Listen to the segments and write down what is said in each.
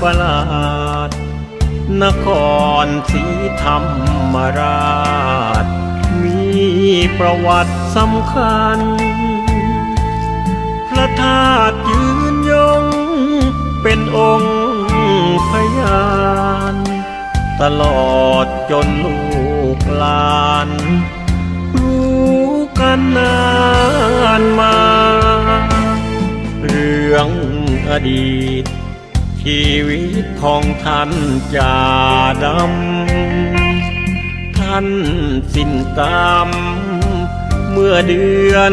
ประหลาด นครศรีธรรมราช มีประวัติสำคัญ พระธาตุยืนยง เป็นองค์พยาน ตลอดจนลูกหลาน รู้กันนานมา เรื่องอดีต ชีวิตของท่านจาดำ ท่านสิ้นกรรมเมื่อเดือน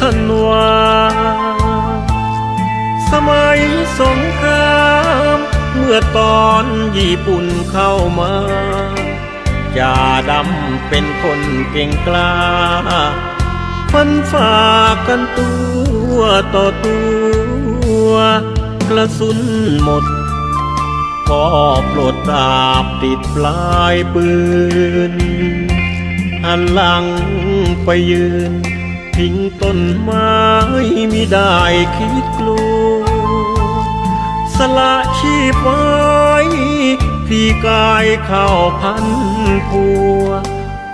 ธันวา สมัยสงครามเมื่อตอนญี่ปุ่นเข้ามาจ่าดำเป็นคนเก่งกล้าฟันฝ่ากันตัวต่อตัว กระสุนหมดก็โปรดตราบติดปลายปืนหันหลังไปยืน ทิ้งต้นไม้มิได้คิดกลัว สละชีพไว้พี่กายเข้าพันพัว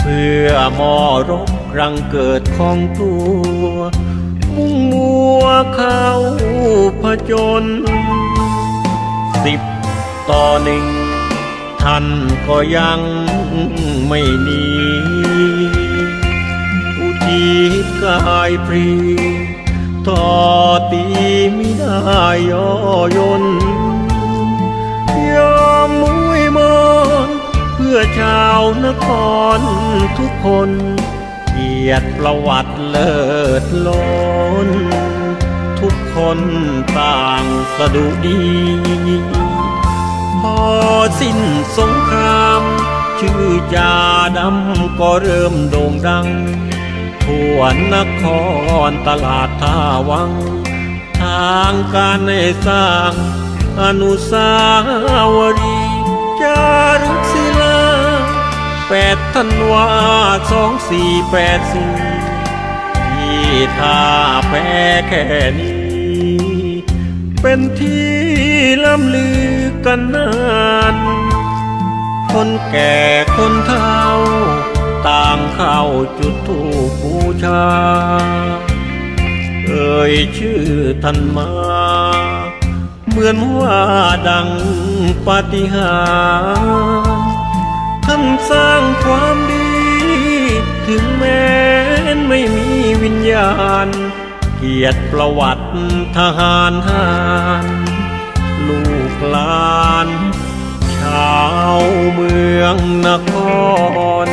เพื่อมอรบรังเกิดของตัว มุ่งมัวเข้าผจญสิบต่อหนึ่งท่านก็ยังไม่หนีอุทิศกายพรีต่อตีไม่ได้ย่อยนยอมมุยมอนเพื่อชาวนครทุกคนเกียรติประวัติ เลิศล้น ทุกคนต่างสะดุดี พอสิ้นสงคราม ชื่อจาดำก็เริ่มโด่งดัง ทั่วนครตลาดท่าวัง ทางการให้สร้าง อนุสาวรีย์จารึกศิลาแปดธันวาสองสี่แปดสี่ ท่าแพ้แค่นี้ เป็นที่ล้ำลือกันนาน คนแก่คนเฒ่า ต่างเข้าจุดธูปบูชา เอ่ยชื่อท่านมา เหมือนว่าดังปาฏิหาริย์ท่านสร้างความดี ถึงแม้ไม่มี วิญญาณ เกียรติประวัติทหารหานลูกหลาน ชาวเมืองนคร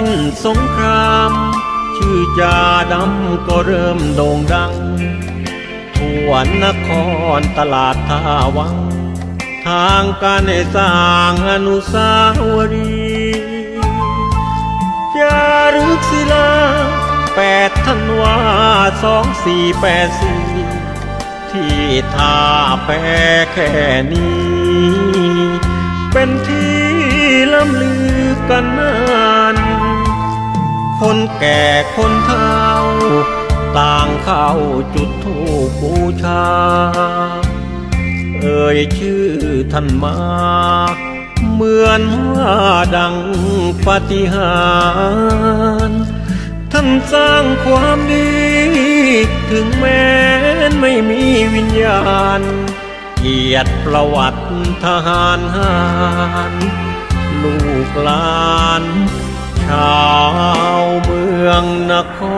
สิ้นสงคราม ชื่อจาดำก็เริ่มโด่งดังทั่วนครตลาดท่าวัง ทางการให้สร้างอนุสาวรีย์จารึกศิลาแปดธันวาสองสี่แปดสี่ที่ท่าแพ้แค่นี้ เป็นที่ล้ำลือกันนาน คนแก่คนเฒ่า ต่างเข้าจุดธูปบูชา เอ่ยชื่อท่านมา เหมือนว่าดังปาฏิหาริย์ท่านสร้างความดี ถึงแม้นไม่มีวิญญาณ เกียรติประวัติทหารหารลูกหลาน 않고